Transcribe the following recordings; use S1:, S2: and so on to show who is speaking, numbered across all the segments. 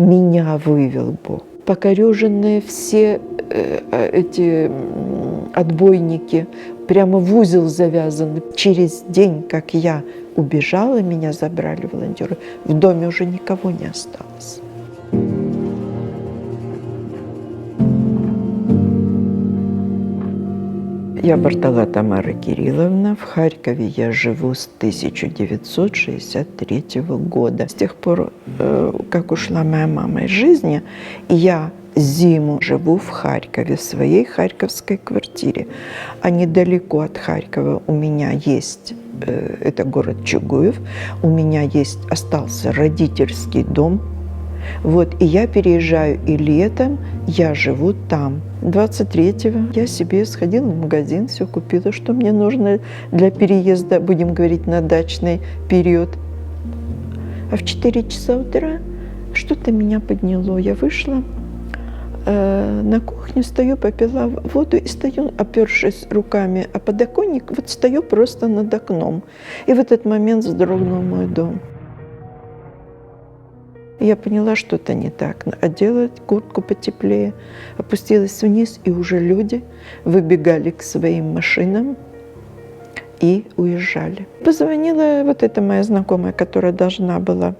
S1: меня вывел Бог. Покореженные все э, э, эти отбойники, прямо в узел завязаны. Через день, как я убежала, меня забрали волонтеры. В доме уже никого не осталось. Я Бартала Тамара Кирилловна. В Харькове я живу с 1963 года. С тех пор, э, как ушла моя мама из жизни, я зиму живу в Харькове, в своей харьковской квартире. А недалеко от Харькова у меня есть, э, это город Чугуев, у меня есть, остался родительский дом, вот, и я переезжаю, и летом я живу там. 23-го я себе сходила в магазин, все купила, что мне нужно для переезда, будем говорить, на дачный период. А в 4 часа утра что-то меня подняло. Я вышла э, на кухню, стою, попила воду и стою, опершись руками о подоконник, вот стою просто над окном. И в этот момент вздрогнул мой дом. Я поняла, что-то не так. Одела куртку потеплее, опустилась вниз, и уже люди выбегали к своим машинам и уезжали. Позвонила вот эта моя знакомая, которая должна была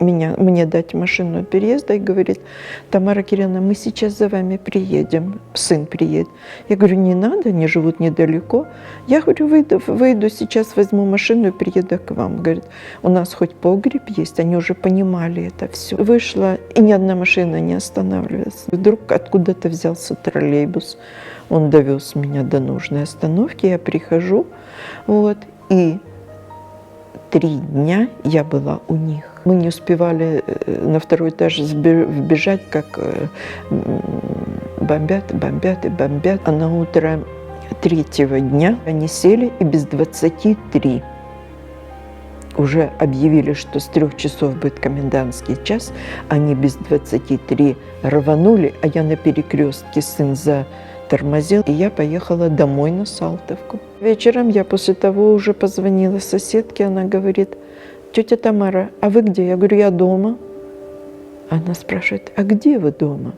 S1: меня, мне дать машину переезда и говорит, Тамара Кирилловна, мы сейчас за вами приедем, сын приедет. Я говорю, не надо, они живут недалеко. Я говорю, выйду, выйду сейчас возьму машину и приеду к вам. Говорит, у нас хоть погреб есть, они уже понимали это все. Вышла, и ни одна машина не останавливалась. Вдруг откуда-то взялся троллейбус, он довез меня до нужной остановки, я прихожу, вот, и три дня я была у них. Мы не успевали э, на второй этаж вбежать, как э, бомбят, бомбят и бомбят. А на утро третьего дня они сели и без 23 уже объявили, что с трех часов будет комендантский час. Они без 23 рванули, а я на перекрестке сын за тормозил, и я поехала домой на Салтовку. Вечером я после того уже позвонила соседке, она говорит, тетя Тамара, а вы где? Я говорю, я дома. Она спрашивает, а где вы дома?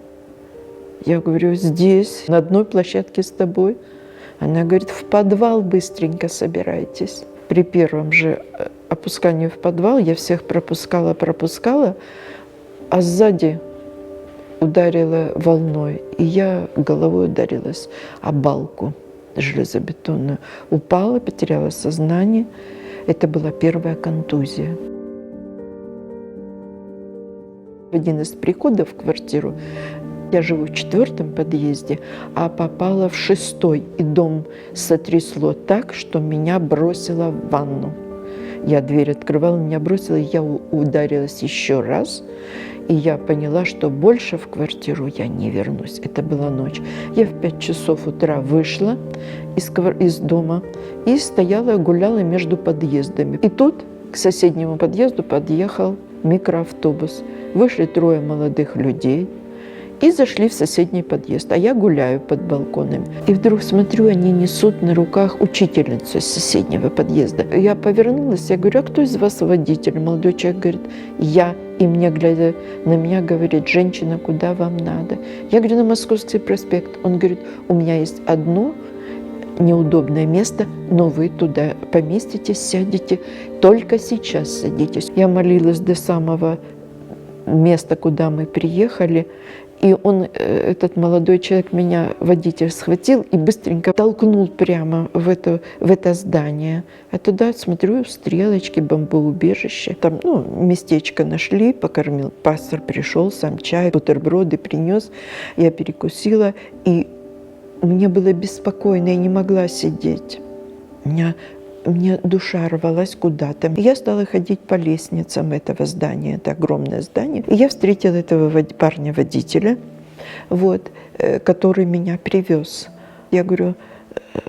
S1: Я говорю, здесь, на одной площадке с тобой. Она говорит, в подвал быстренько собирайтесь. При первом же э, опускании в подвал я всех пропускала, пропускала, а сзади ударила волной, и я головой ударилась о балку железобетонную. Упала, потеряла сознание. Это была первая контузия. В один из приходов в квартиру я живу в четвертом подъезде, а попала в шестой, и дом сотрясло так, что меня бросило в ванну. Я дверь открывала, меня бросило, я ударилась еще раз, и я поняла, что больше в квартиру я не вернусь. Это была ночь. Я в 5 часов утра вышла из, из дома и стояла, гуляла между подъездами. И тут к соседнему подъезду подъехал микроавтобус. Вышли трое молодых людей и зашли в соседний подъезд. А я гуляю под балконами. И вдруг смотрю, они несут на руках учительницу из соседнего подъезда. Я повернулась, я говорю, а кто из вас водитель? Молодой человек говорит, я. И мне, глядя на меня, говорит, женщина, куда вам надо? Я говорю, на Московский проспект. Он говорит, у меня есть одно неудобное место, но вы туда поместитесь, сядете, только сейчас садитесь. Я молилась до самого места, куда мы приехали, и он, э, этот молодой человек, меня, водитель, схватил и быстренько толкнул прямо в это, в это здание. А туда, смотрю, стрелочки, бомбоубежище. Там, ну, местечко нашли, покормил. Пастор пришел, сам чай, бутерброды принес. Я перекусила, и мне было беспокойно, я не могла сидеть. У меня мне душа рвалась куда-то. Я стала ходить по лестницам этого здания, это огромное здание. И я встретила этого парня-водителя, вот, э, который меня привез. Я говорю, «Э,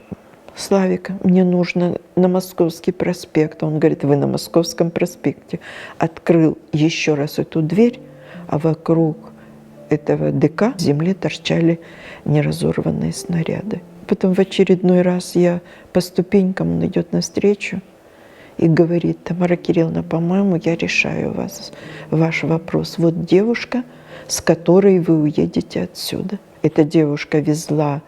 S1: Славик, мне нужно на Московский проспект. Он говорит, вы на Московском проспекте. Открыл еще раз эту дверь, а вокруг этого ДК в земле торчали неразорванные снаряды. Потом в очередной раз я по ступенькам, он идет навстречу, и говорит, Тамара Кирилловна, по-моему, я решаю вас, ваш вопрос. Вот девушка, с которой вы уедете отсюда. Эта девушка везла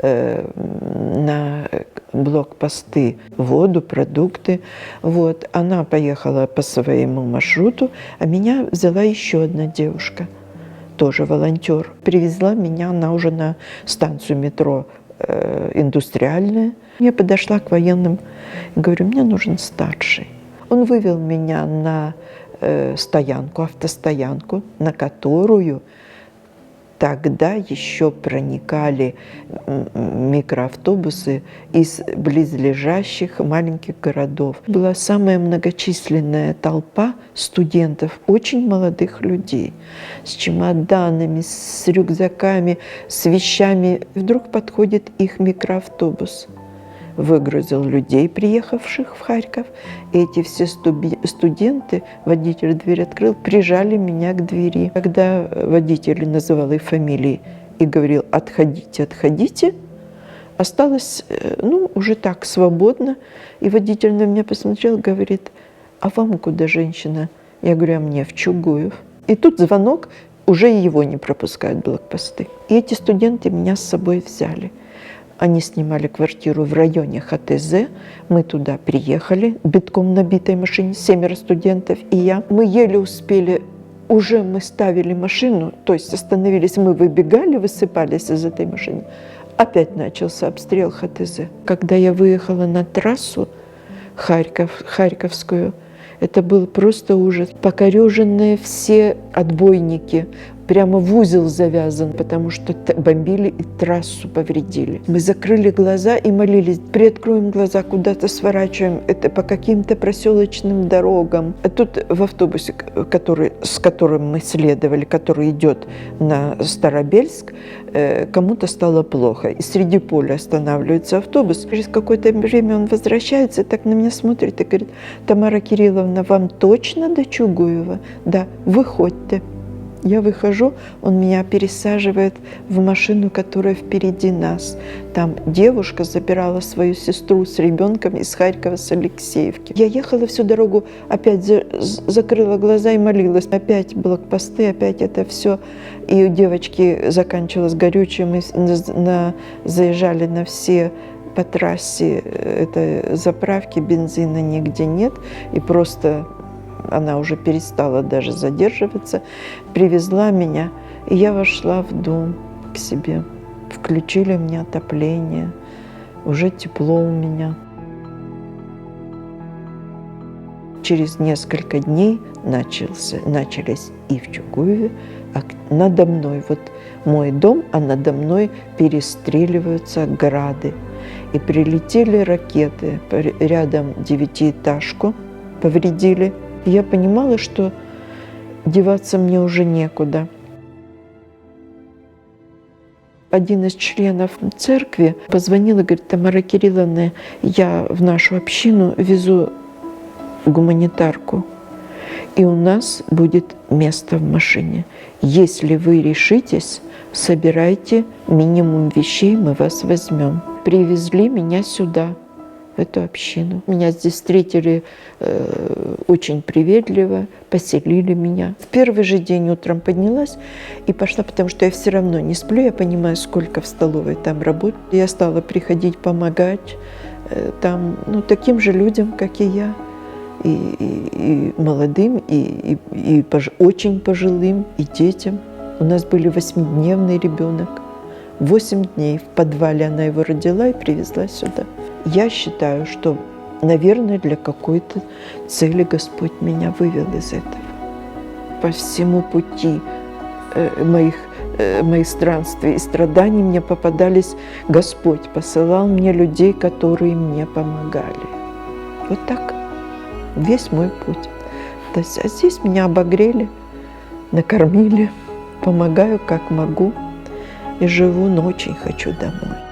S1: э, на блокпосты воду, продукты. Вот. Она поехала по своему маршруту, а меня взяла еще одна девушка, тоже волонтер. Привезла меня, она уже на станцию метро индустриальная. Я подошла к военным и говорю, мне нужен старший. Он вывел меня на э, стоянку, автостоянку, на которую тогда еще проникали микроавтобусы из близлежащих маленьких городов. Была самая многочисленная толпа студентов, очень молодых людей, с чемоданами, с рюкзаками, с вещами. Вдруг подходит их микроавтобус выгрузил людей, приехавших в Харьков. Эти все студенты, водитель дверь открыл, прижали меня к двери. Когда водитель называл их фамилии и говорил «отходите, отходите», осталось, э, ну, уже так, свободно. И водитель на меня посмотрел, говорит, а вам куда, женщина? Я говорю, а мне в Чугуев. И тут звонок, уже его не пропускают блокпосты. И эти студенты меня с собой взяли. Они снимали квартиру в районе ХТЗ. Мы туда приехали, битком набитой машине, семеро студентов и я. Мы еле успели уже мы ставили машину, то есть остановились, мы выбегали, высыпались из этой машины. Опять начался обстрел ХТЗ. Когда я выехала на трассу Харьков, Харьковскую, это был просто ужас. Покореженные все отбойники, прямо в узел завязан, потому что бомбили и трассу повредили. Мы закрыли глаза и молились, приоткроем глаза, куда-то сворачиваем, это по каким-то проселочным дорогам. А тут в автобусе, который, с которым мы следовали, который идет на Старобельск, э, кому-то стало плохо. И среди поля останавливается автобус. Через какое-то время он возвращается, так на меня смотрит и говорит, Тамара Кирилловна, вам точно до Чугуева? Да, выходьте. Я выхожу, он меня пересаживает в машину, которая впереди нас. Там девушка забирала свою сестру с ребенком из Харькова, с Алексеевки. Я ехала всю дорогу, опять за, закрыла глаза и молилась. Опять блокпосты, опять это все. И у девочки заканчивалось горючее, мы на, на, заезжали на все по трассе э, это заправки, бензина нигде нет. И просто она уже перестала даже задерживаться, привезла меня, и я вошла в дом к себе. Включили мне отопление, уже тепло у меня. Через несколько дней начался, начались и в Чугуеве, а надо мной, вот мой дом, а надо мной перестреливаются грады. И прилетели ракеты, рядом девятиэтажку повредили – я понимала, что деваться мне уже некуда. Один из членов церкви позвонил и говорит, Тамара Кирилловна, я в нашу общину везу гуманитарку, и у нас будет место в машине. Если вы решитесь, собирайте минимум вещей, мы вас возьмем. Привезли меня сюда эту общину. Меня здесь встретили э, очень приветливо, поселили меня. В первый же день утром поднялась и пошла, потому что я все равно не сплю, я понимаю, сколько в столовой там работ. Я стала приходить помогать э, там, ну, таким же людям, как и я. И, и, и молодым, и, и, и пож, очень пожилым, и детям. У нас были восьмидневный ребенок. Восемь дней в подвале она его родила и привезла сюда. Я считаю, что, наверное, для какой-то цели Господь меня вывел из этого. По всему пути э, моих, э, моих странствий и страданий мне попадались Господь, посылал мне людей, которые мне помогали. Вот так весь мой путь. То есть, а здесь меня обогрели, накормили, помогаю как могу и живу, но очень хочу домой.